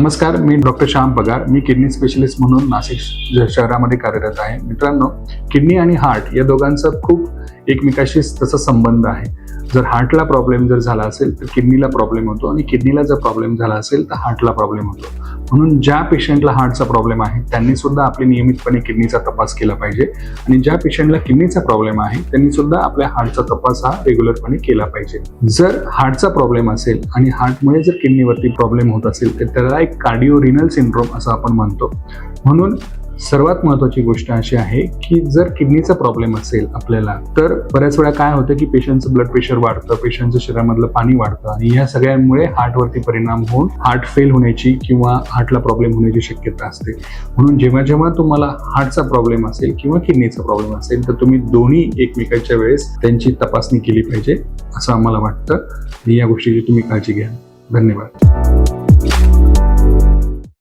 नमस्कार मी डॉक्टर श्याम पगार. मी kidney specialist म्हणून नाशिक श- शहरामध्ये कार्यरत आहे. मित्रांनो किडनी आणि हार्ट या दोघांचा खूप एकमेकाशी तसा संबंध आहे. जर हार्टला प्रॉब्लेम जर झाला असेल तर किडनीला प्रॉब्लेम होतो आणि किडनीला जर प्रॉब्लेम झाला असेल तर हार्टला प्रॉब्लेम होतो. म्हणून ज्या पेशंटला हार्टचा प्रॉब्लेम आहे त्यांनी सुद्धा आपली नियमितपणे किडनीचा तपास केला पाहिजे. आणि ज्या पेशंटला किडनीचा प्रॉब्लेम आहे त्यांनी सुद्धा आपल्या हार्टचा तपास हा रेग्युलरपणे केला पाहिजे. जर हार्टचा प्रॉब्लेम असेल आणि हार्टमुळे जर किडनीवरती प्रॉब्लेम होत असेल तर त्याला एक कार्डिओ रिनल सिंड्रोम असं आपण म्हणतो. म्हणून सर्वात महत्त्वाची गोष्ट अशी आहे की जर किडनीचा प्रॉब्लेम असेल आपल्याला तर बऱ्याच वेळा काय होतं की पेशंटचं ब्लड प्रेशर वाढतं पेशंटचं शरीरामधलं पाणी वाढतं आणि या सगळ्यांमुळे हार्टवरती परिणाम होऊन हार्ट फेल होण्याची किंवा हार्टला प्रॉब्लेम होण्याची शक्यता असते. म्हणून जेव्हा जेव्हा तुम्हाला हार्टचा प्रॉब्लेम असेल किंवा किडनीचा प्रॉब्लेम असेल तर तुम्ही दोन्ही एकमेकांच्या वेळेस त्यांची तपासणी केली पाहिजे असं आम्हाला वाटतं. या गोष्टीची तुम्ही काळजी घ्या. धन्यवाद.